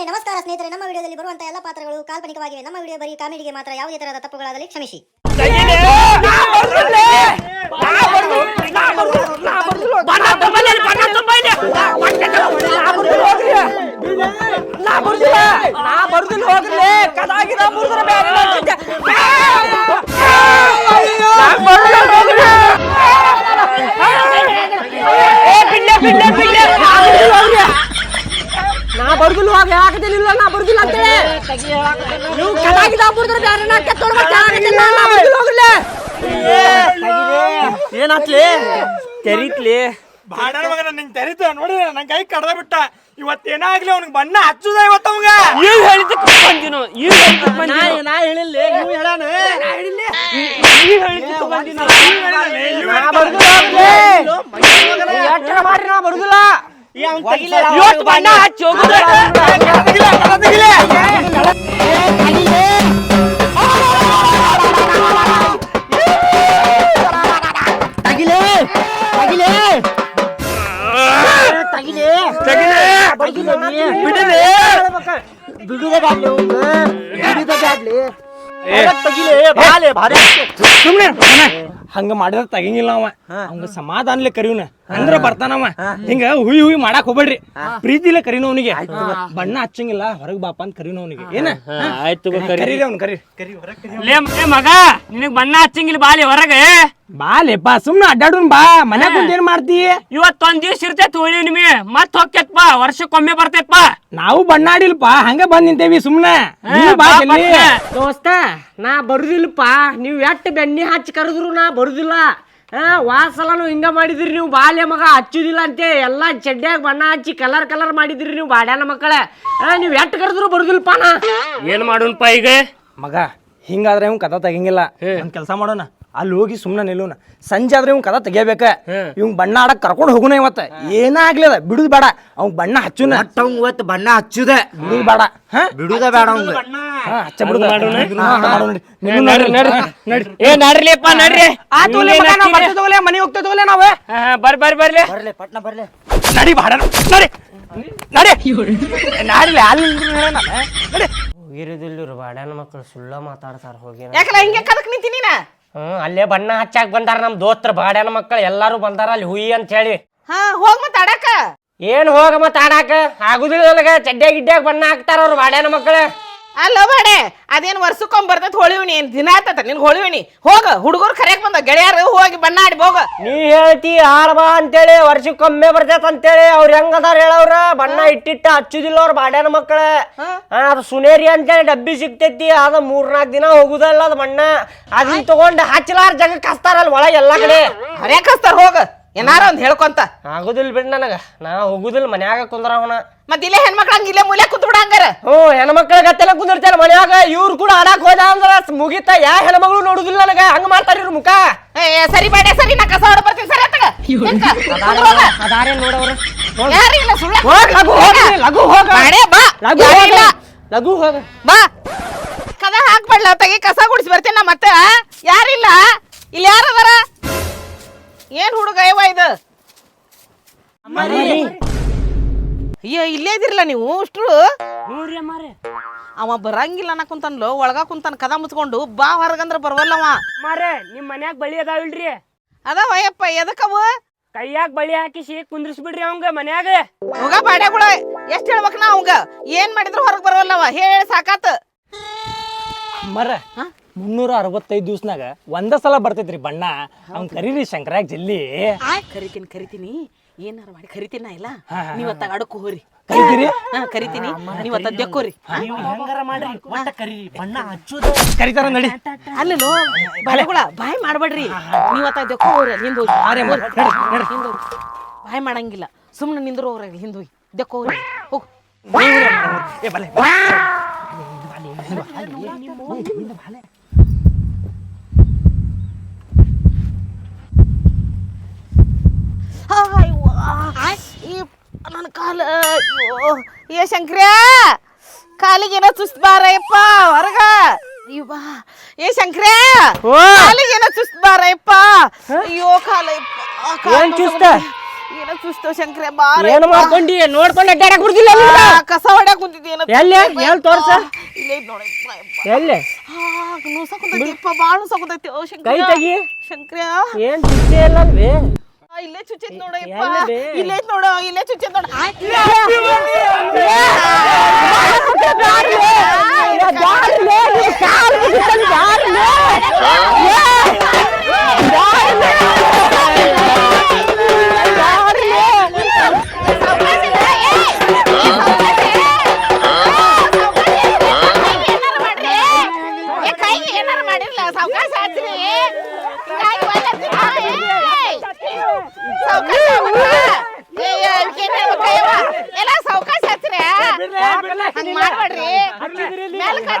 ಹಾಗೇನೆ ನಮಸ್ಕಾರ ಸ್ನೇಹಿತರೆ. ನಮ್ಮ ವಿಡಿಯೋದಲ್ಲಿ ಬರುವಂತಹ ಎಲ್ಲ ಪಾತ್ರಗಳು ಕಾಲ್ಪನಿಕವಾಗಿವೆ. ನಮ್ಮ ವಿಡಿಯೋ ಬರೀ ಕಾಮಿಡಿಗೆ ಮಾತ್ರ ಯಾವುದೇ ತರಹದ ತಪ್ಪುಗಳಾದಲ್ಲಿ ಕ್ಷಮಿಸಿ. ಬರುದಿಲ್ಲ ನಾ ಬರುದಿಲ್ಲ ಹೋಗ್ರಿ ಕದಾಗಿದ ಬರುದ್ರ ಬೇರೆ ಮಾಡ್ತಿದ್ದೆ. ನಾ ಬರುದಿಲ್ಲ ಹೋಗ್ರಿ. ಏ, ಬಿಡ್ಲೆ, ಬಿಡ್ಲೆ, ಬಿಡ್ಲೆ. ನಾ ಬರುದಿಲ್ಲ ಹೋಗ್ರಿ. ನಾ ಬರುದಿಲ್ಲ ಹೋಗಿ ಹಾಕದಿಲ್ಲ ನಾ ಬರುದಿಲ್ಲ ಅಂತೇಳಿ ನೀವು ಕಟಾಗಿದ ಬರುದ್ರ ಬೇರೆ ನಾ ಕೆತ್ತೋಡ್ ಮತ್ತೆ ಆಗದಿಲ್ಲ ನಾ ಬರುದಿಲ್ಲ ಹೋಗ್ರಿ ಏನಾತ್ಲಿ? ತೆರೀತ್ಲಿ. ಬಾಡನ ಮಗನ ನಿಂಗೆ ತೆರಿತ ನೋಡಿ ನನ್ನ ಕೈ ಕಡ್ದ ಬಿಟ್ಟ. ಇವತ್ತೇನಾಗ್ಲಿ ಅವ್ನಿಗೆ ಬಣ್ಣ ಹಚ್ಚುದ ಇವತ್ತ ಅವಂಗ? ಈಗ ಹೇಳಿದ್ದಕ್ಕೆ ಬಂದಿನು ಈಗ ನಾ ಹೇಳಿಲ್ಲ ನೀವು ಹೇಳಾನ ಈಗ ಬಂದಿನ ಮಾಡ್ರಿ ನಾ ಬರುದಿಲ್ಲ ಹೋಗ್ಲಿ. ಎಟ್ರ ಮಾಡ್ರಿ ನಾ ಬರುದಿಲ್ಲ ಇವತ್ತು ಬಣ್ಣ ಹಚ್ಚಿ ಹೋಗುದು ಸುಮ್ನೆ ಹಂಗ ಮಾಡಿದ್ರೆ ತಗಂಗಿಲ್ಲ ಅವ. ಹಂಗ ಸಮಾಧಾನಲೆ ಕರಿವ್ನ ಅಂದ್ರ ಬರ್ತಾನವ ಹಿಂಗ ಹುಯ್ ಹುಯ್ ಮಾಡಾಕ್ ಹೋಗ್ಬೇಡ್ರಿ. ಪ್ರೀತಿಲೆ ಕರೀನ ಅವನಿಗೆ. ಬಣ್ಣ ಹಚ್ಚಂಗಿಲ್ಲ ಹೊರಗ್ ಬಾಪ ಅಂತ ಕರೀನ ಅವನಿಗೆ. ಏನ? ಆಯ್ತು ಕರೀ ಕರೀ ಕರಿ. ಕರಿ ಹೊರಗ್ ಕರಿ. ಲೇ ಏ ಮಗ ನಿನಗ್ ಬಣ್ಣ ಹಚ್ಚಂಗಿಲ್ಲ ಬಾಲಿ ಹೊರಗೆ. ಬಾಲೆಪ್ಪ ಸುಮ್ನೆ ಅಡ್ಡಾಡುನ್ ಬಾ. ಮನ್ಯಾಗ ಕುಂತ ಏನ್ ಮಾಡ್ತಿ? ಇವತ್ತೊಂದ್ ದಿವ್ಸ ಇರ್ತೈತ್ ಹೋಳಿ ನಿಮಗೆ ಮತ್ ಹೋಗ್ತೈತ್ಪ ವರ್ಷಕ್ಕೊಮ್ಮೆ ಬರ್ತೈತ್ಪ ನಾವು ಬಣ್ಣಾಡಿಲ್ಪ ಹಂಗೆ ಹಂಗ ಬಂದ್ ನಿಂತೇವಿ ಸುಮ್ನೆ. ನೀನು ಬಾ ಜಲ್ದಿ. ದೋಸ್ತ ನಾ ಬರುದಿಲ್ಲಪ್ಪ. ನೀವು ಎಷ್ಟ್ ಬೆಣ್ಣಿ ಹಚ್ಚಿ ಕರೆದ್ರು ನಾ ಬರುದಿಲ್ಲ. ಹಾ ವಾಸಲನು ಹಿಂಗ ಮಾಡಿದ್ರಿ ನೀವು ಬಾಲ್ಯ ಮಗ ಹಚ್ಚುದಿಲ್ಲ ಅಂತೆ. ಎಲ್ಲಾ ಚಡ್ಡ್ಯಾಗ ಬಣ್ಣ ಹಚ್ಚಿ ಕಲರ್ ಕಲರ್ ಮಾಡಿದ್ರಿ ನೀವು ಬಾಡ್ಯಾನ ಮಕ್ಕಳ. ಹಾ ನೀವು ಎಟ್ಟು ಕರೆದ್ರು ಬರುದಿಲ್ಲಪ್ಪ ನಾ. ಏನ್ ಮಾಡೋಣಪ್ಪ ಈಗ? ಮಗ ಹಿಂಗಾದ್ರೆ ಇವ್ ಕದ ತೆಗಿಂಗಿಲ್ಲ. ಒಂದ್ ಕೆಲಸ ಮಾಡೋಣ. ಅಲ್ಲಿ ಹೋಗಿ ಸುಮ್ಮನೆ ನಿಲ್ಲೋಣ ಸಂಜೆ ಆದ್ರೆ ಇವ್ ಕದ ತೆಗಿಬೇಕ ಇವ್ ಬಣ್ಣ ಆಡಕ್ ಕರ್ಕೊಂಡು ಹೋಗುನ ಇವತ್ತ. ಏನಾಗ್ಲಿ ಅದ ಬಿಡುದ್ ಬೇಡ. ಅವ್ನ್ ಬಣ್ಣ ಹಚ್ಚುನ. ಇವತ್ತು ಬಣ್ಣ ಹಚ್ಚುದ. ಬಿಡುದ್ ಬೇಡ. ಹಾ? ಬಿಡುದ ಬೇಡ ಅವಂಗ ಹಾ, ಹಚ್ಚ ಬಿಡುದ. ಏ ನಡ್ರಿಪ್ಪ ನಡ್ರಿ. ನಾವ್ ಬರ್ತೇವ್ ತಗೋಲೆ, ಮನೆಗ್ ಹೋಗ್ತೇವ್ ತಗೋಲೆ ನಾವ್. ಹಾ, ಹಾ, ಬರ್ರಿ ಬರ್ರಿ ಬರ್ಲಿ ಬರ್ಲಿ ಪಟ್ನ ಬರ್ಲಿ. ನಡಿ ಬಾಡ ನಡಿ ನಡಿ. ನಾಡಿಲ್ಲ ಅಲ್ಲಿ. ನಡಿ. ಇರುದಿಲ್ಲ ಬಾಡ್ಯಾನ ಮಕ್ಕಳು ಸುಳ್ಳ ಮಾತಾಡ್ತಾರ ಹೋಗಿ. ಯಾಕಲ್ಲ ಹಿಂಗೆ ಕದಕ್ ನಿಂತೀನಿ ನೀನ? ಹ್ಮ್ ಅಲ್ಲೇ ಬಣ್ಣ ಹಚ್ಚಾಕ್ ಬಂದಾರ ನಮ್ ದೋಸ್ತ್ರ ಬಾಡ್ಯಾನ ಮಕ್ಕಳು ಎಲ್ಲಾರು ಬಂದಾರ ಅಲ್ಲಿ ಹುಯಿ ಅಂತ ಹೇಳಿ. ಹಾ ಹೋಗ್ ಮತ್ತ ಆಡಾಕ. ಏನ್ ಹೋಗ ಮತ್ತ ಆಡಾಕ? ಆಗುದಿಲ್ಲ ನನಗ ಚಡ್ಡ್ಯಾಗ ಗಿಡ್ಡ್ಯಾಗ ಬಣ್ಣ ಹಾಕ್ತಾರ ಅವ್ರು ಬಾಡ್ಯಾನ ಮಕ್ಕಳು. ಅಲ್ಲ ಬಾಡೆ ಅದೇನು ವರ್ಷಕ್ಕೊಂಬ್ ಬರ್ತೈತೆ ಹೊಳಿವಿನಿ ಏನ್ ದಿನ ಆತತ ನಿನ್ ಹೊಳಿವಿನಿ ಹೋಗ ಹುಡುಗರು ಕರೆಯಕ್ ಬಂದ ಗೆಳೆಯರು ಹೋಗಿ ಬಣ್ಣ ಆಡಿ ಹೋಗ ನೀ ಹೇಳ್ತಿ ಆಳ್ಬಾ ಅಂತೇಳಿ ವರ್ಷಕ್ಕೊಮ್ಮೆ ಬರ್ತೈತ ಅಂತೇಳಿ ಅವ್ರ ಹೆಂಗದಾರ ಹೇಳವ್ರ ಬಣ್ಣ ಇಟ್ಟಿಟ್ಟ ಹಚ್ಚುದಿಲ್ಲ ಅವ್ರ ಬಾಡ್ಯಾನ ಮಕ್ಕಳ ಅದು ಸುನೇರಿ ಅಂತೇಳಿ ಡಬ್ಬಿ ಸಿಗ್ತೈತಿ ಅದ ಮೂರ್ನಾಲ್ಕು ದಿನ ಹೋಗುದಲ್ಲ ಅದ ಬಣ್ಣ. ಅದನ್ನ ತಗೊಂಡ್ ಹಚ್ಚಲಾರ ಜಗಕ್ಕೆ ಹಚ್ತಾರಲ್ಲ ಒಳಗೆ ಎಲ್ಲಾ ಕಡೆ. ಹರ್ಯಾಕ್ ಕಸ್ತಾರ ಹೋಗ. ಏನಾರ ಒಂದ್ ಹೇಳ್ಕೊಂತ. ಆಗುದಿಲ್ಲ ಬಿಡ್ ನನಗ. ನಾ ಹೋಗುದಿಲ್ಲ ಮನ್ಯಾಗ ಕುಂದ್ರವನ ಮತ್ ಇಲ್ಲೇ ಹೆಣ್ಮಕ್ಳ ಹಂಗ ಇಲ್ಲೇ ಮೂಲೆ ಕುತ್ ಬಿಡ ಹಂಗಾರ. ಹ್ಞೂ ಹೆಣ್ಮಕ್ಳ ಗತ್ತೆಲ್ಲ ಕುಂದಿರ್ತಾರ ಮನ್ಯಾಗ. ಇವ್ರು ಕೂಡ ಆಡಾಕ್ ಹೋದ ಅಂದ್ರ ಮುಗಿತ. ಯಾ ಹೆಣ್ಮಗಳು ನೋಡುದಿಲ್ಲ ನನಗ. ಹಂಗ ಮಾಡ್ತಾರ ಇವ್ರ ಮುಖ. ಏ ಏ, ಸರಿ ಬೇಡ ಸರಿ ನಾ ಕಸ ಹೊಡ ಬರ್ತೀನಿ. ಸರಿ ಅತ್ತಗ. ಯಾರಿಲ್ಲ ಸುಳ್ಳ? ಹೋಗ್ ಲಘು ಹೋಗ ಲಘು ಹೋಗ. ಬಾಡೆ ಬಾ. ಲಘು ಹೋಗ. ಲಘು ಹೋಗ. ಬಾ. ಕದ ಹಾಕ್ಬಡ್ಲ ತಗಿ ಕಸ ಗುಡಿಸಿ ಬರ್ತೀನಿ ನಾ ಮತ್ತೆ ಯಾರಿಲ್ಲ? ಇಲ್ಲಿ ಯಾರದಾರ ಏನ್ ಹುಡುಗ ಯವ್ವ ಇದು? ಅಯ್ಯೋ ಇಲ್ಲೇ ಇದಿರಲ್ಲ ನೀವು ಅಷ್ಟು ನೋಡ್ರಿ ಅವ ಬರಂಗಿಲ್ಲ ಅನ್ನ ಕುಂತನ್ಲು ಒಳಗ ಕುಂತಾನ ಕದ ಮುಚ್ಕೊಂಡು ಬಾ ಹೊರಗಂದ್ರ ಬರ್ವಲ್ಲವ ಮಾರೆ ನಿಮ್ ಮನ್ಯಾಗ ಬಳಿ ಅದಾವಿಲ್ರಿ. ಅದಾವ ಅಯ್ಯಪ್ಪ ಎದಕ್ಕವ ಕೈಯಾಗ ಬಳಿ ಹಾಕಿಸಿ ಕುಂದ್ರಿಸ್ಬಿಡ್ರಿ ಅವಂಗ ಮನ್ಯಾಗ. ಹೋಗ ಬಾಡ್ಯಾಗುಳ ಎಷ್ಟ್ ಹೇಳ್ಬೇಕ ನಾ ಅವಂಗ? ಏನ್ ಮಾಡಿದ್ರು ಹೊರಗ್ ಬರವಲ್ಲವ ಹೇಳಿ ಸಾಕಾತ. ಮರ ಮುನ್ನೂರ ಅರವತ್ತೈದು ದಿವ್ಸನಾಗ ಒಂದ ಸಲ ಬರ್ತೈತ್ರಿ ಬಣ್ಣ. ಅವ್ನ್ ಕರೀರಿ ಶಂಕರಾಗ್ ಜಲ್ಲಿ. ಕರಿತೀನಿ ಕರಿತೀನಿ. ಏನಾರ ಮಾಡಿ ಕರಿತೀನ ಇಲ್ಲ? ನೀವತ್ತ ಅಡಕು ಹೋರಿ ಕರಿತೀರಿ? ಹಾ ಕರಿತೀನಿ. ನೀವತ್ತ ದೆಕ್ಕೋರಿ ಹೆಂಗಾರ ಮಾಡ್ರಿ? ಒಟ್ಟ ಕರೀರಿ. ಬಣ್ಣ ಹಚ್ಚುದ. ಕರಿತಾರ ನಡಿ. ಅಲ್ಲೋ ಬಾಳೆಗುಳ ಬಾಯ್ ಮಾಡ್ಬೇಡ್ರಿ. ನೀವತ್ತ ದೆಕ್ಕೋ ಹೋರಿ ಹಿಂದ್ ಹೋಗಿ ಹಿಂದ ಹೋಗಿ ಬಾಯ್ ಮಾಡಂಗಿಲ್ಲ. ಸುಮ್ಮನೆ ನಿಂದ್ರು ಹೋಗ್ರಿ ಹಿಂದ್ ಹೋಗಿ. ದೆಕ್ಕೋ ಹೋಗ್. ಏ ಬಲೆ ನನ್ನ ಕಾಲ ಅಯ್ಯೋ ಏ ಶಂಕ್ರ್ಯಾ ಕಾಲಿಗೆ ಏನೋ ಸುಸ್ತ್ ಬಾರಯ್ಯಪ್ಪ ಹೊರಗ ಅಯ್ಯೋ ಏ ಶಂಕ್ರ್ಯಾ ಕಾಲಿಗೆ ಏನೋ ಸುಸ್ತ್ ಬಾರಯ್ಯಪ್ಪ ಅಯ್ಯೋ ಕಾಲ ಏನ್ ಚುಸ್ತ? ಏನೋ ಚುಸ್ತ ಸುಸ್ತು ಶಂಕ್ರೆ ಬಾರ ಏನು ಮಾಡ್ಕೊಂಡಿ ನೋಡ್ಕೊಂಡು ಅಡ್ಡಾಡಕ್ ಬಿಡ್ತಿಲ್ಲ? ಕಸ ಹೊಡ್ಯಾಕ್ ಕುಂತಿದ್ದಿ ಏನೋ ಎಲ್ಲಿ ಎಲ್ಲಿ ತೋರ್ಸ ಐತ್ ನೋಡ ಎಲ್ಲಿ ನುಸ ಕುಂತೈತಿ ಯಪ್ಪ ಬಾಳ ನುಸ ಕುಂತೈತಿ ಓ ಶಂಕ್ರ ಕೈ ತೆಗಿ ಶಂಕ್ರ ಏನ್ ಚಿಚ್ಚೆ ಇಲ್ಲಲ್ವೇ ಆ, ಇಲ್ಲೇ ಚುಚ್ಚೈತ್ ನೋಡ ಯಪ್ಪ ಎಲ್ಲಿ ಬೇ? ಇಲ್ಲೇ ಐತ್ ನೋಡ ಇಲ್ಲೇ ಚುಚ್ಚೈತ್ ನೋಡ ಏನಾರ ಮಾಡಿರ್ಲ ಸಾವಕಾಶ ಆತ್ರಿ ಹಿಂಗಾಗಿ ಒಲ್ಲತ್ರಿ. ಆ, ಏಯ್! ಸಾವ್ಕಾಶ ಆಗ್ಬಿಟ್ರ? ಏ, ಏ, ಅದಕ್ಕೇನ್ ಹೇಳ್ಬೇಕಯ್ಯವ್ವ? ಎಲ್ಲ ಸಾವಕಾಶ ಆತ್ರಿ ಹಂಗ್ ಮಾಡ್ಬೇಡ್ರಿ ಮ್ಯಾಲ್ಕ್ ಹಚ್ಚ್ರಿ, ಮ್ಯಾಲ್ಕ್ ಹಚ್ಚ್ರಿ.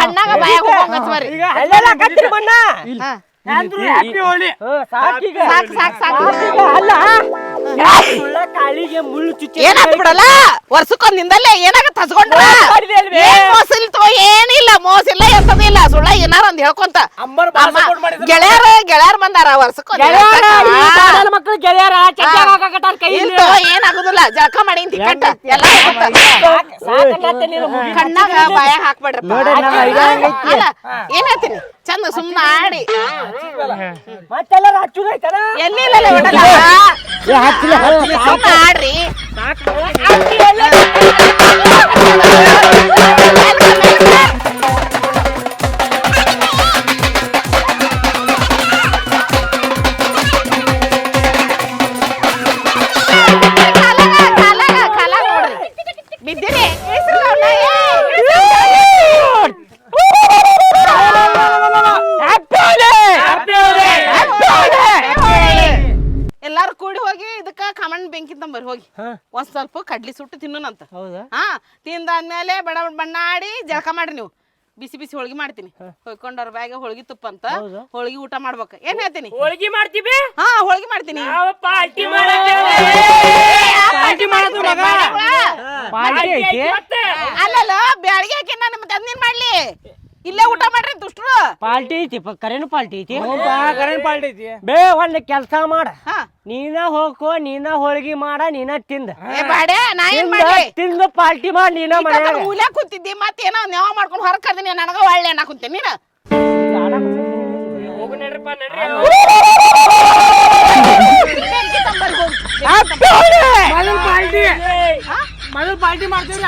ಕಣ್ಣಾಗ ಬಾಯಾಗ ಹೋಗಂಗ್ ಹಚ್ಬರ್ರಿ. ಎಲ್ಲೆಲ್ಲ ಕತ್ರಿ ಬಣ್ಣ. ಹಾ. ಹ್ಯಾಪಿ ಹೋಳಿ ಹ್ಮ್, ಸಾಕೀಗ ಸಾಕ್ ಸಾಕ್ ಸಾಕ್ ಕಾಳಿಗೆ ಮುಳ್ಳು ಚುಚ್ಚಿ ಏನಾಗ್ ಬಿಡಲ್ಲ ವರ್ಷಕ್ಕೊಂದ್ ನಿಂದಲ್ಲೇ ಏನಾಗ ಏನ್ ಮೋಸ ಇಲ್ತೋ ಏನಿಲ್ಲ ಮೋಸ ಇಲ್ಲ ಎಂತದಿಲ್ಲ ಸುಳ್ಳ ಏನಾರ ಒಂದ್ ಹೇಳ್ಕೊಂತ. ಗೆಳೆಯರ ಗೆಳೆಯರ್ ಬಂದಾರ ವರ್ಷಕ್ಕೊಂದ್ ಗೆಳೆಯರ ಹಾಕಾಕತ್ತಾರ. ಇಲ್ತೋ ಏನಾಗುದಿಲ್ಲ. ಜಳಕ ಮಾಡಿ ತಿಕ್ಕಟ್ಟ. ಎಲ್ಲ. ಕಣ್ಣಾಗ ಬಾಯಾಗ ಹಾಕ್ಬೇಡ್ರಪ್ಪ. ಹೆಂಗೈತಿ? ಅಲ್ಲ ಏನ್ ಹೇಳ್ತೀನಿ? ಚಂದ ಸುಮ್ನ ಆಡಿ. ಮತ್ತೆಲ್ಲರೂ ಹಚ್ಚುದೈತಲ್ಲ ಎಲ್ಲಿ ಇಲ್ಲ ಸುಮ್ನ ಆಡ್ರಿ. ಕಾಲಾಗ, ಬಿದ್ದಿರಿ ಇಳಿಸ್ರಿ ಅವ್ನ, ಏ, ಎಲ್ಲಾರು ಕೂಡಿ ಹೋಗಿ ಇದಕ್ಕ ಕಮಂಡ್ ಬೆಂಕಿ ತಂಬರಿ ಹೋಗಿ. ಒಂದ್ ಸ್ವಲ್ಪ ಕಡ್ಲಿ ಸುಟ್ಟು ತಿನ್ನೋಣಂತ. ಹೌದಾ? ಹಾ ತಿಂದಾದ್ಮೇಲೆ ಬಡ ಬಡ ಬಣ್ಣ ಆಡಿ ಜಳಕ ಮಾಡ್ರಿ ನೀವು. ಬಿಸಿ ಬಿಸಿ ಹೋಳಿಗೆ ಮಾಡ್ತೀನಿ. ಹೊಯ್ಕೊಂಡವ್ರ ಬ್ಯಾಗ ಹೋಳಿಗೆ ತುಪ್ಪ ಅಂತ ಹೋಳಿಗೆ ಊಟ ಮಾಡ್ಬೇಕು. ಏನ್ ಹೇಳ್ತೀನಿ? ಹೋಳಿಗೆ ಮಾಡ್ತೀವಿ? ಹಾ ಹೋಳಿಗೆ ಮಾಡ್ತೀನಿ. ಪಾರ್ಟಿ ಪಾರ್ಟಿ ಪಾರ್ಟಿ ಮಾಡೋದು ಮಗ. ಪಾರ್ಟಿ ಐತಿ? ಅಲ್ಲಲ್ಲ ಬ್ಯಾಳಿಗೆ ಹಾಕಿ ನಾನು ಮತ್ತೆ ಅದನ್ನೇನ್ ಮಾಡ್ಲಿ. ಇಲ್ಲೇ ಊಟ ಮಾಡ್ರಿ ದುಷ್ಟರು. ಪಾರ್ಟಿ ಐತಿ ಪ- ಕರೆನು ಪಾರ್ಟಿ ಐತಿ? ಕರೆನ್ ಪಾರ್ಟಿ ಐತಿ. ಬೇ ಒಳ್ಳೆ ಕೆಲಸ ಮಾಡ. ಹಾ. ನೀನ ಹೋಗೋ ನೀನ ಹೋಳಿಗೆ ಮಾಡ ನೀನ ತಿಂದ. ಏ ಬಾಡೆ ನಾ ಏನ್ ತಿಂದ ಮಾಡ್ಲಿ? ತಿಂದ ಪಾರ್ಟಿ ಮಾಡಿ ನೀನ ಮನ್ಯಾಗ ಮೂಲೆ ಕೂತಿದ್ದಿ ಮತ್ತೇನೋ ನೆವ ಮಾಡ್ಕೊಂಡು ಹೊರಗ್ ಕರ್ದಿನಿ ನನಗ ಒಳ್ಳೆ ಅನ್ನ ಕುಂತೀನಿ ನೀನು. ಬೆಂಕಿ ಪಟ್ನ ಪಾರ್ಟಿ. ಮೊದಲು ಪಾರ್ಟಿ ಮಾಡ್ತೇವ್ರಿ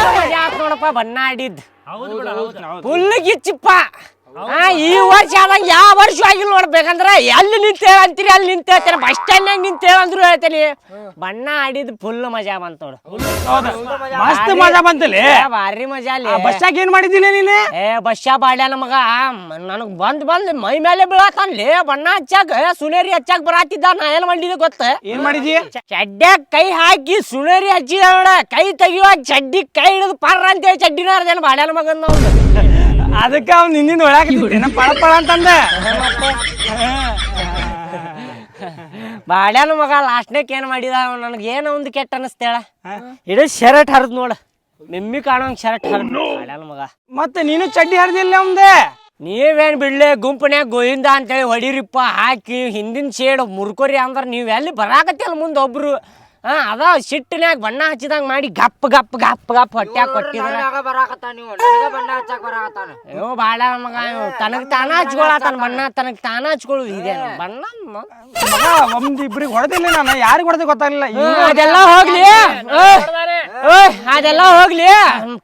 ಆಮೇಲೆ ಯಾಕ್ ನೋಡಪ್ಪ ಬಣ್ಣ ಆಡಿದ್ ಫುಲ್ ಗಿಚ್ಚಿಪ್ಪ. ಆ, ಈ ವರ್ಷ ಆದಂಗ ಯಾವ ವರ್ಷ ಆಗಿಲ್ಲ ನೋಡ್ಬೇಕಂದ್ರ ಎಲ್ಲಿ ನಿಂತ ಅಂತೀರಿ ಅಲ್ಲಿ ನಿಂತ ಹೇಳ್ತೇನೆ. ಬಸ್ ಸ್ಟ್ಯಾಂಡ್ನಾಗ ನಿಂತ ಅಂದ್ರು ಹೇಳ್ತೇನೆ. ಬಣ್ಣ ಆಡಿದ್ ಫುಲ್ ಮಜಾ ಬಂತ ನೋಡು. ಮಸ್ತ್ ಮಜಾ ಬಂತಲ್ಲಿ. ಭಾರಿ ಮಜಾ ಅಲ್ಲಿ. ಬಸ್ಸಾಗ ಏನ್ ಮಾಡಿದ್ದೀನಿ ನೀನೆ? ಏ ಬಸ್ಸ ಬಾಡ್ಯಾನ ಮಗ. ನನಗ್ ಬಂದ್ ಬಂದ್ ಮೈ ಮೇಲೆ ಬೀಳತಾನ್ಲಿ ಬಣ್ಣ ಹಚ್ಚಾಕ ಸುನೇರಿ ಹಚ್ಚಾಕ ಬರಾತಿದ್ದ. ನಾ ಏನ್ ಮಾಡಿದ್ದೆ ಗೊತ್ತ? ಏನ್ ಮಾಡಿದಿ? ಚಡ್ಡ್ಯಾಗ ಕೈ ಹಾಕಿ ಸುನೇರಿ ಹಚ್ಚಿದ ನೋಡ. ಕೈ ತೆಗಿಯುವಾಗ ಚಡ್ಡಿ ಕೈ ಹಿಡಿದು ಪರ್ರ ಅಂತೇಳಿ ಚಡ್ಡಿನ ಜನ ಬಾಡ್ಯಾನ ಮಗನ್ ನಾವು ಅದಕ್ಕ ಅವ್ನ ನಿನ್ನಿಂದ ನಮ್ಮ ಪಳ ಪಳ ಅಂತಂದ. ಬಾಡ್ಯಾನ ಮಗ ಲಾಸ್ಟ್ನೇಕ್ ಏನ್ ಮಾಡಿದ ನನಗೆ ಏನೋ ಒಂದು ಕೆಟ್ಟ ಅನಸ್ತೇಳ ಇಡೀ ಶರ್ಟ್ ಹರಿದ್ ನೋಡ. ನಿಮ್ಮಿ ಕಾಣೋಂಗ್ ಶರ್ಟ್ ಹರಿದ್ ಬಾಡ್ಯಾನ ಮಗ. ಮತ್ತೆ ನೀನು ಚಡ್ಡಿ ಹರಿದಿಲ್ಲ ಅವಂದೆ ನೀವೇನ್ ಬಿಡ್ಲೆ ಗುಂಪನ್ಯಾಗ ಗೋವಿಂದ ಅಂತೇಳಿ ಹೊಡಿರಿಪ್ಪ ಹಾಕಿ ಹಿಂದಿನ ಶೇಡ್ ಮುರ್ಕೋರಿ ಅಂದ್ರೆ ನೀವ್ ಎಲ್ಲಿ ಬರಾಕತ್ತಿಲ್ಲ ಮುಂದೆ ಒಬ್ರು? ಹಾ ಅದ ಸಿಟ್ಟಿನ್ಯಾಗ ಬಣ್ಣ ಹಚ್ಚಿದಂಗ ಮಾಡಿ ಗಪ್ ಗಪ್ ಗಪ್ ಗಪ್ ಹೊಟ್ಯಾಗ ಕೊಟ್ಟಿದ್ರ. ಬರಾಕತ್ತಾನ ನೀವು ನನಗ ಬಣ್ಣ ಹಚ್ಚಾಕ ಬರಾಕತ್ತಾನ? ಅಯ್ಯೋ ಬಾಳ ಮಗ ತನಗ ತಾನ ಹಚ್ಕೊಳತಾನ ಬಣ್ಣ ತನಗ ತಾನ ಹಚ್ಕೊಳ್ಳು ಇದೆ ಬಣ್ಣ. ಮಗ ಒಂದ್ ಇಬ್ರಿಗೆ ಹೊಡೆದಿಲ್ಲ ನಾನು ಯಾರಿಗೆ ಹೊಡೆದ ಗೊತ್ತಾಗ್ಲಿಲ್ಲ? ಅದೆಲ್ಲ ಹೋಗ್ಲಿ. ಅದೆಲ್ಲ ಹೋಗ್ಲಿ.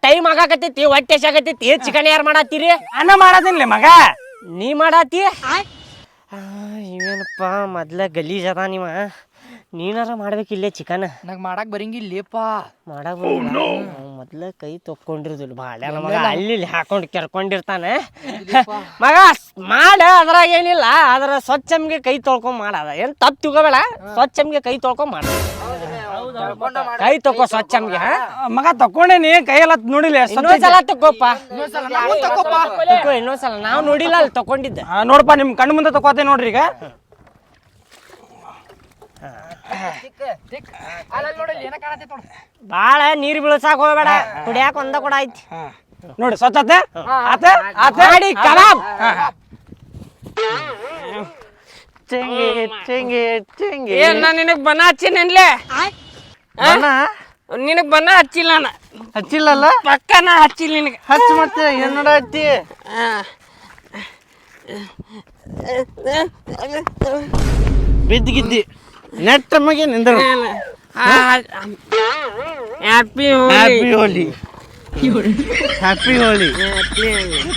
ಟೈಮ್ ಆಗಾಕತ್ತೈತಿ ಹೊಟ್ಟೆ ಸಾಕತ್ತೈತಿ ಚಿಕನ್ ಯಾರು ಮಾಡತ್ತೀರಿ? ಅನ್ನ ಮಾಡದಿಲ್ಲ ಮಗ. ನೀ ಮಾಡಾತಿ ಇವೇನಪ್ಪ ಮೊದ್ಲ ಗಲೀಜ್ ಅದ ನೀವ. ನೀನಾರ ಮಾಡ್ಬೇಕು ಇಲ್ಲೇ ಚಿಕನ್? ನಂಗೆ ಮಾಡಕ್ ಬರಂಗಿಲ್ಲಪ್ಪ ಮಾಡಕ್ ಮೊದ್ಲ ಕೈ ತೊಕ್ಕೊಂಡಿರ್ದಿಲ್ಲ. ಬಾಳ ಮಗ ಅಲ್ಲಿ ಇಲ್ಲಿ ಹಾಕೊಂಡು ಕೆರ್ಕೊಂಡಿರ್ತಾನೆ. ಮಗ ಮಾಡ ಅದ್ರಾಗ ಏನಿಲ್ಲ. ಅದ್ರ ಸ್ವಚ್ಛಮ್ಗೆ ಕೈ ತೊಳ್ಕೊಂಡ್ ಮಾಡದ ಏನ್ ತಪ್ಪು ತಿಳ್ಕೊಬೇಡ. ಸ್ವಚ್ಛಮ್ಗೆ ಕೈ ತೊಳ್ಕೊಂಡ್ ಮಾಡ. ಕೈ ತಕೋ ಸ್ವಚ್ಛಮ್ಗೆ ಹಾ? ಮಗ ತಕೊಂಡೇನಿ ಕೈ ಎಲ್ಲ ನೋಡಿಲ್ಲ ಸಲ ತಕೋಪ್ಪ ಇನ್ನೊಂದ್ಸಲ ನಾವು ನೋಡಿಲ್ಲ ಅಲ್ಲಿ ತಕೊಂಡಿದ್ದೆ ನೋಡಪ್ಪ ನಿಮ್ ಕಣ್ಣು ಮುಂದೆ ತಕೋತೆ ನೋಡ್ರಿ ಈಗ. ಬಾಳ ನೀರ್ ಬೀಳ್ಸಾಕ್ ಹೋಗ್ಬೇಡ. ಕುಡಿಯಾಕ ಒಂದ ಕೂಡ ಐತಿ. ನೋಡಿ ಸ್ವಚ್ಛತೆ ಆತ? ಆತ? ಆತ? ಮಾಡಿ ಕಬಾಬ್ ಏನ್ ನಾನು ನಿನಗ್ ಬನ ನಿನಗೆ ನಿನಗ್ ಬನ ಹಚ್ಚಿಲ್ಲ ನಾನು ಹಚ್ಚಿಲ್ಲಲ್ಲ? ಪಕ್ಕ ನಾ ಹಚ್ಚಿಲ್ಲ ನಿನಗೆ. ಹಚ್ಚ ಮತ್ತೆ ಏನ್ ನೋಡತ್ತಿ ಬಿದ್ದಿಗಿದ್ದಿ ನೆಟ್ಟ ಮಗೆ ನಿಂದ್ರು. Happy happy Holi happy Holi happy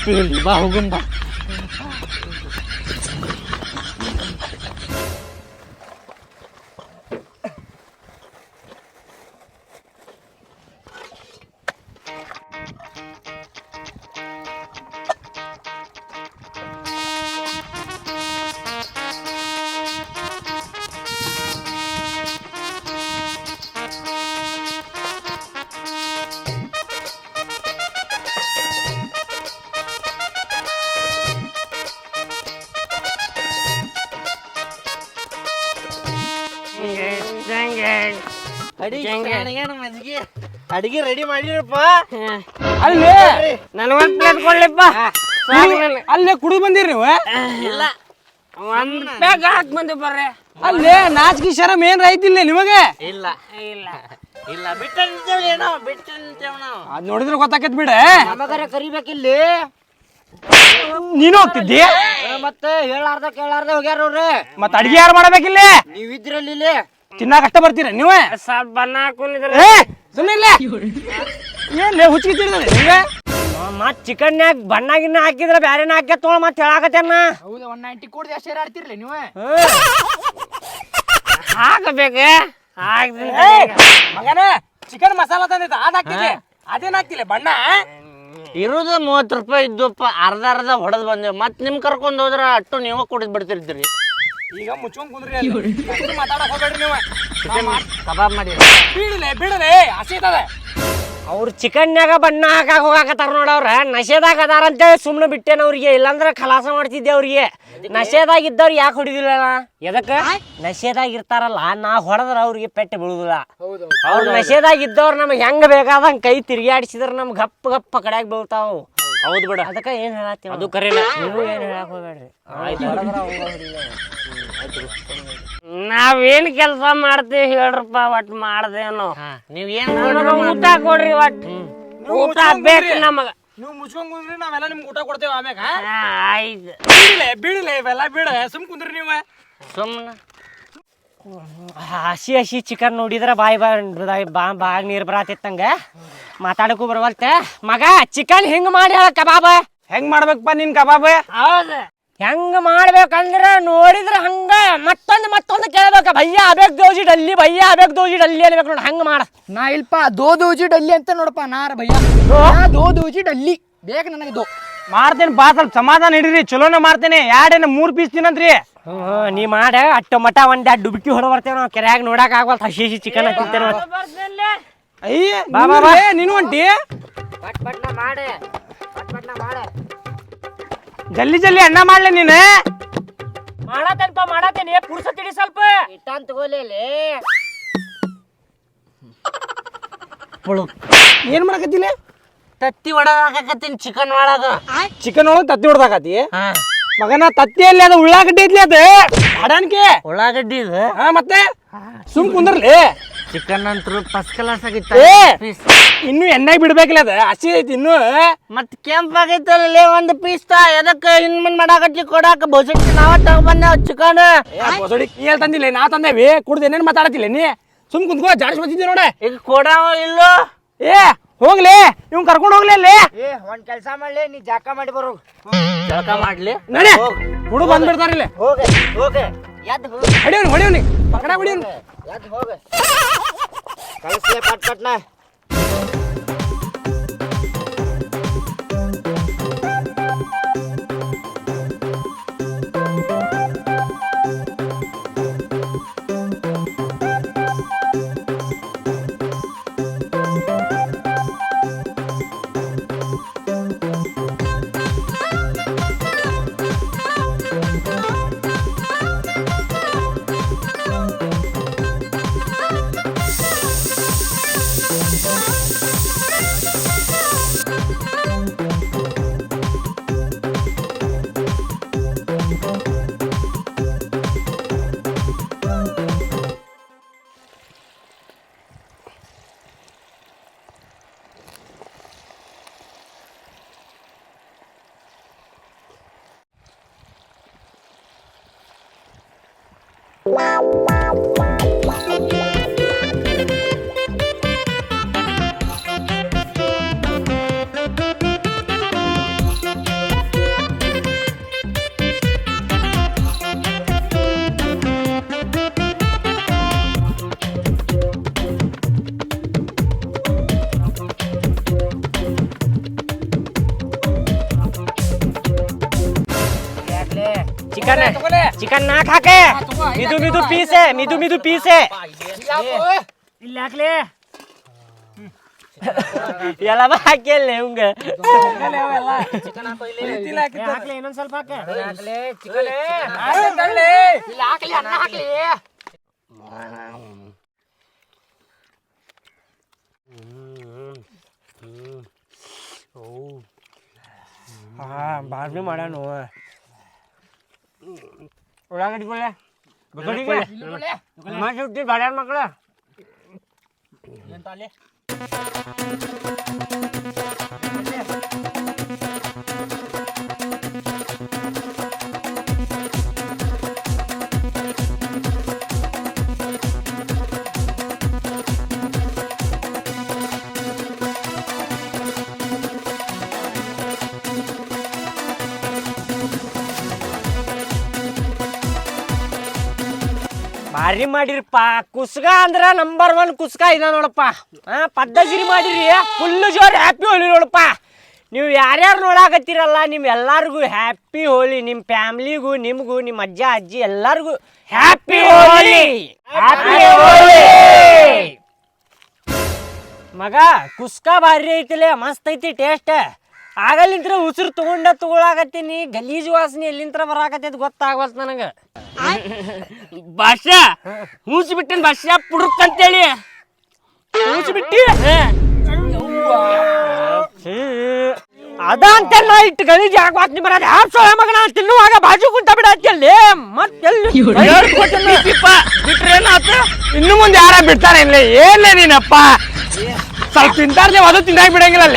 Holi ಬಾ ಹೋಗುನ್ ಅಡಿಗೆ ಅಡಿಗೆ ರೆಡಿ ಮಾಡಿರಪ್ಪ ಅಲ್ಲಿ. ನನಗೊಂದು ಪ್ಲೇಟ್ ಕೊಡ್ಲಿಪ್ಪ. ಅಲ್ಲೇ ಕುಡಿದು ಬಂದಿರಿ ನೀವು ಒಂದ್ ಬ್ಯಾಗ್ ಹಾಕ್ ಬಂದಿ ಬರ್ರಿ. ಅಲ್ಲೇ ನಾಚಿಕೆ ಶರಮ್ ಏನ್ ರೈತಿಲ್ಲ ನಿಮಗೆ? ಇಲ್ಲ. ಇಲ್ಲ. ಇಲ್ಲ. ಬಿಟ್ಟ ನಿಂತೇವ್ ಏನೋ ಬಿಟ್ಟ ನಿಂತೇವ್ ನಾವು. ಅದ್ ನೋಡಿದ್ರೆ ಗೊತ್ತಾಕೈತ್ ಬಿಡ ನಮಗರ ಕರಿಬೇಕಿಲ್ಲಿ? ನೀನು ಹೋಗ್ತಿದ್ದಿ? ಮತ್ತೆ ಹೇಳಾರ್ದ ಕೇಳಾರ್ದ ಹೋಗ್ಯಾರ ಅವ್ರೆ. ಮತ್ತೆ ಅಡಿಗೆ ಯಾರು ಮಾಡಬೇಕಿಲ್ಲಿ? ನೀವ್ ಇದ್ರಲ್ಲಿ ಇಲ್ಲಿ. ತಿನ್ನಾಕ ಕಷ್ಟ ಬರ್ತೀರ ನೀವೇ? ಸ್ವಲ್ಪ ಬನ್ನ ಹಾಕೊಂಡಿದ್ರ ಏ ಸುಮ್ಮನೆ ಏನ್ ಹುಚ್ಚಿಗೆ ತಿರ್ದದೆ ನಿಮ್ಗೆ ಮತ್ ಚಿಕನ್ಯಾಗ ಬಣ್ಣ ಗಿಣ್ಣ ಹಾಕಿದ್ರ ಬ್ಯಾರೆನ ಹಾಕ್ಯ ತೊಗೊಳ ಮತ್ ಹೇಳಾಕತ್ತೇನ ಹಾಕಬೇಕ ಹಾಕ್ತೀನಿ ಮಗನ ಚಿಕನ್ ಮಸಾಲ ತಂದಿದ್ದ ಅದ್ ಹಾಕಿದೆ ಅದೇನ್ ಹಾಕ್ತಿಲ್ಲ ಬಣ್ಣ? ಇರೋದು ಮೂವತ್ತು ರೂಪಾಯಿ ಇದ್ದಪ್ಪ ಅರ್ಧ ಅರ್ಧ ಹೊಡೆದ್ ಬಂದೇವ್. ಮತ್ ನಿಮ್ ಕರ್ಕೊಂಡ್ ಹೋದ್ರ ಅಟ್ಟು ನೀವ ಕುಡಿದ್ ಬಿಡ್ತಿರ್ತೀರಿ. ಈಗ ಮುಚ್ಕೊಂಡ್ ಕುಂದ್ರಿ ಅಲ್ಲಿ. ಮಾತಾಡಕ್ ಹೋಗ್ಬೇಡ್ರಿ ನೀವು. ಕಬಾಬ್ ಮಾಡಿ. ಬಿಡಲೆ ಬಿಡಲೆ ಹಸಿ ಇದ್ದದೆ ಅವ್ರ ಚಿಕನ್ಯಾಗ ಬಣ್ಣ ಹಾಕಾಕ ಹೋಗಾಕತ್ತಾರ ನೋಡವ್ರ ನಶೆದಾಗ ಅದಾರ ಅಂತೇಳಿ ಸುಮ್ಮನೆ ಬಿಟ್ಟೇನ ಅವ್ರಿಗೆ. ಇಲ್ಲಾಂದ್ರೆ ಖಲಾಸ ಮಾಡ್ತಿದ್ದೆ ಅವ್ರಿಗೆ. ನಶೆದಾಗ ಇದ್ದವ್ರು ಯಾಕೆ ಹೊಡಿದಿಲ್ಲ ಎದಕ್ಕ? ನಶೆದಾಗ ಇರ್ತಾರಲ್ಲ ನಾ ಹೊಡೆದ್ರ ಅವ್ರಿಗೆ ಪೆಟ್ಟು ಬೀಳುದಿಲ್ಲ. ಅವ್ರು ನಶೆದಾಗ ಇದ್ದವ್ರು ನಮ್ಗೆ ಹೆಂಗ್ ಬೇಕಾದಂಗೆ ಕೈ ತಿರ್ಗಾಡಿಸಿದ್ರ ನಮ್ಗೆ ಗಪ್ಪ ಗಪ್ಪ ಕಡ್ಯಾಗ ಬೀಳ್ತಾವ. ಹೌದ್ ಬೇಡ. ಅದಕ್ಕೆ ಏನು ಹೇಳತ್ತೀವಿ ಅದು ಕರೆನ. ನೀವು ಏನು ಹೇಳಕ್ ಹೋಗ್ಬೇಡ್ರಿ. ನಾವೇನ್ ಕೆಲಸ ಮಾಡ್ತೀವಿ ಹೇಳ್ರಪ್ಪ ಒಟ್ ಮಾಡ್ದೇನು. ನೀವ್ ಏನ್ ಊಟ ಕೊಡ್ರಿ ಒಟ್. ಊಟ ಬೇಕು ನಮಗ. ನೀವು ಮುಚ್ಕೊಂಡ್ ಕುಂದ್ರಿ ನಾವೆಲ್ಲ ನಿಮ್ಗೆ ಊಟ ಕೊಡ್ತೇವೆ ಆಮ್ಯಾಗ. ಆಯ್ತು. ಬಿಡಲೆ ಬಿಡಲೆ ಇವೆಲ್ಲ ಬೀಳ. ಸುಮ್ ಕುಂದ್ರಿ ನೀವು. ಸುಮ್ಮನೆ ಹಸಿ ಹಸಿ ಚಿಕನ್ ನೋಡಿದ್ರೆ ಬಾಯಿ ಬಾಯಿ ಬಾ ಬಾಗ ನೀರು ಬರಾತಿತ್ತಂಗ ಮಾತಾಡಕ್ಕೂ ಬರವಲ್ತೆ. ಮಗ ಚಿಕನ್ ಹಿಂಗ್ ಮಾಡಿ ಹೇಳ ಕಬಾಬ? ಹೆಂಗ್ ಮಾಡ್ಬೇಕಪ್ಪ ನಿನ್ ಕಬಾಬ್? ಹೌದು. ಹೆಂಗ್ ಮಾಡ್ಬೇಕಂದ್ರ ನೋಡಿದ್ರ ಹಂಗ. ಮತ್ತೊಂದ್ ಮತ್ತೊಂದು ಕೇಳ್ಬೇಕ. ಭಯ್ಯ ಅಬೇಕ್ ದೋಜಿ ಡಲ್ಲಿ ಭಯ್ಯ ಅಬೇಕ್ ದೋಜಿ ಡಲ್ಲಿ ಅನ್ಬೇಕು ನೋಡ್ ಹಂಗ ಮಾಡ. ನಾ ಇಲ್ಪ ದೋ ದೋಜಿ ಡಲ್ಲಿ ಅಂತ ನೋಡಪ್ಪ ನಾರ ಭಯ್ಯ? ನಾ ದೋ ದೋಜಿ ಡಲ್ಲಿ. ಬೇಕು ನನಗೆ ದೋ. ಮಾಡ್ತೇನೆ ಬಾ ಸ್ವಲ್ಪ ಸಮಾಧಾನ ಹಿಡೀರಿ. ಚಲೋನ ಮಾಡ್ತೇನೆ. ಎರಡೇನ ಮೂರ್ ಪೀಸ್ ತಿನ್ನಂತ್ರಿ. ಹ್ಮ್ ನೀ ಮಾಡ ಅಟ್ಟ ಮಟ ಒಂದ್ ಎರಡು ಡುಬ್ಕಿ ಹೊಡ ಬರ್ತೇವ ನಾವು. ಕೆರೆಯಾಗ ನೋಡಕ್ ಆಗ್ವಲ್ ಹಸಿ ಹಸಿ ಚಿಕನ್ ತಿಂತೇನೆ ಅಯ್ಯ ಬಾ, ಬಾ, ಬಾ. ನೀನು ಒಂಟಿ? ಪಟ್ ಪಟ್ನ ಮಾಡೆ. ಪಟ್ ಪಟ್ನ ಮಾಡೆ. ಜಲ್ದಿ ಜಲ್ದಿ ಅಣ್ಣ ಮಾಡ್ಲೆ ನೀನು? ಮಾಡತ್ತೇನಪ್ಪ ಮಾಡತ್ತೇನೆ? ಪುರುಷ ತಿಳಿ ಸ್ವಲ್ಪ. ಇಟ್ಟಾನ್ ತಗೋಲಿ ಏನ್ ಮಾಡಕತ್ತಿಲ್ಲ ತತ್ತಿ ಒಡದಾಕತ್ತೀನಿ ಚಿಕನ್ ಒಳಗ. ಚಿಕನ್ ಒಳಗೆ ತತ್ತಿ ಹೊಡ್ದಾಕತ್ತಿ ಹಾ. ಮಗನ ತತ್ತಿಯಲ್ಲಿ ಅದು ಉಳ್ಳಾಗಡ್ಡಿ ಐತ್ಲಿ ಅದು. ಅಡಾನ್ಕೆ ಉಳ್ಳಾಗಡ್ಡಿ ಇದು? ಹಾ ಮತ್ತೆ? ಸುಮ್ ಕುಂದ್ರಲಿ. ಚಿಕನ್ ಅಂತೂ ಫಸ್ಟ್ ಕ್ಲಾಸ್ ಆಗಿತ್ತ. ಏ ಇನ್ನು ಎಣ್ಣೆ ಬಿಡ್ಬೇಕಿಲ್ಲ ಅದು. ಹಸಿ ಐತಿ ಇನ್ನು. ಮತ್ ಕೆಂಪಾಗೈತಲ್ಲ ಒಂದ್ ಪೀಸ್ ತಾ. ಎದಕ್ಕ ಇನ್ ಮುಂದ್ ಮಾಡಾಕತ್ತಿ ಕೊಡಾಕ? ಬೋಸಟ್ಟಿ ನಾವ ತಗೊಂಡ್ ಚಿಕನ್. ಹೊಸಡಿ ನೀ ಎಲ್ಲಿ ತಂದಿಲ್ಲ ನಾ ತಂದೇವಿ. ಕುಡ್ದು ಏನೇನು ಮಾತಾಡತಿಲ್ಲ ನೀ? ಸುಮ್ ಕುಂತ್ಕೋ ಜಾಡಿಸ್ ಬಂದಿದ್ದೆ ನೋಡ. ಈಗ ಕೊಡಾವ ಇಲ್ಲೋ? ಏ ಹೋಗ್ಲಿ ಇವ್ ಕರ್ಕೊಂಡು ಹೋಗ್ಲಿ ಅಲ್ಲಿ. ಏ ಒಂದ್ ಕೆಲ್ಸ ಮಾಡ್ಲಿ ನೀ ಜಾಕ ಮಾಡಿ ಬರೋ. ಜಳಕ ಮಾಡ್ಲಿ? ನಡಿ. ಹುಡುಗ ಬಂದ್ಬಿಡ್ತಾರ ಇಲ್ಲಿ. ಹೋಗ ಹೋಗ. ಎದ್ದು ಹೋಗ. ಹೊಡಿಯೋನಿ ಹೊಡಿಯೋನಿ ಪಕಡ ಹೊಡಿಯೋನಿ. ಎದ್ದು ಹೋಗ. ಕಳಿಸ್ಲೆ ಪಟ್ ಪಟ್ನ ಚಿಕನ್ ಚಿಕನ್ ನಾಕ್ ಹಾಕೆ ಮಿದು ಮಿದು ಪೀಸೆ ಮಿದು ಮಿದು ಪೀಸೆ ಇಲ್ಲಿ ಹಾಕ್ಲಿ ಎಲ್ಲ ಹಾಕಿಲ್ಲ ಇವಂಗ ಹಾಕ್ಲಿ ಇನ್ನೊಂದ್ ಸ್ವಲ್ಪ ಹಾಕ ಬಾರ್ನಿ ಮಾಡ್ಯಾನು ಉಳ್ಳಾಗಡ್ಡಿ ಕೊಡ್ಲೆ ಮಾಡಿ ಬಾಡ್ಯಾನ ಮಕ್ಕಳ ಭಾರಿ ಮಾಡಿರಪ್ಪ ಕುಸ್ಕ ಅಂದ್ರ ನಂಬರ್ ಒನ್ ಕುಸ್ಕ ಇದ ನೋಡಪ್ಪ. ಹಾ ಪದ್ದಗಿರಿ ಮಾಡಿರಿ. ಫುಲ್ ಜೋರ್ ಹ್ಯಾಪಿ ಹೋಳಿ ನೋಡಪ್ಪ. ನೀವು ಯಾರ್ಯಾರು ನೋಡಾಕತ್ತೀರಲ್ಲ ನಿಮ್ ಎಲ್ಲಾರ್ಗು ಹ್ಯಾಪಿ ಹೋಳಿ. ನಿಮ್ ಫ್ಯಾಮ್ಲಿಗೂ ನಿಮ್ಗೂ ನಿಮ್ಮ ಅಜ್ಜ ಅಜ್ಜಿ ಎಲ್ಲಾರ್ಗು ಹ್ಯಾಪಿ ಹೋಳಿ. ಹ್ಯಾಪಿ ಹೋಳಿ. ಮಗ ಕುಸ್ಕ ಭಾರಿ ಐತಿಲೆ ಮಸ್ತ್ ಐತಿ ಟೇಸ್ಟ್ ಆಗಲಿಂತ್ರ ಉಸಿರು ತಗೊಂಡ ತಗೊಳಾಕತ್ತೀನಿ ಗಲೀಜು ವಾಸನೆ ಎಲ್ಲಿಂತ್ರ ಬರಾಕತ್ತೈತಿ ಗೊತ್ತಾಗವಲ್ತು ನನಗೆ. ಭಾಷಾ ಮೂಸಿ ಬಿಟ್ಟಿನ ಭಾಷಾ ಪುಡುಕ್ ಅಂತೇಳಿ ಮೂಸಿ ಬಿಟ್ಟಿ ಅದ ಅಂತ ನಾ ಇಟ್ಟು ಗಲೀಜ್ ಆಗವಾತ್ ನಿಮ್ಮ ಮರ ಹ್ಯಾಪ್ ಸೋಯ ಮಗನ? ತಿನ್ನುವಾಗ ಬಾಜು ಕುಂತ ಬಿಡತ್ತಲ್ಲಿ ಮತ್ತೆಲ್ಲಿ? ಬಿಟ್ರೇನಾತ ಇನ್ನು ಮುಂದೆ ಯಾರ ಬಿಡ್ತಾರೆ ಇಲ್ಲ? ಏನೇ ನೀನಪ್ಪ? ಸ್ವಲ್ಪ ತಿಂತಾರ್ಲೆ ಅದು ತಿನ್ನಾಕ್ ಬಿಡಂಗಿಲ್ಲ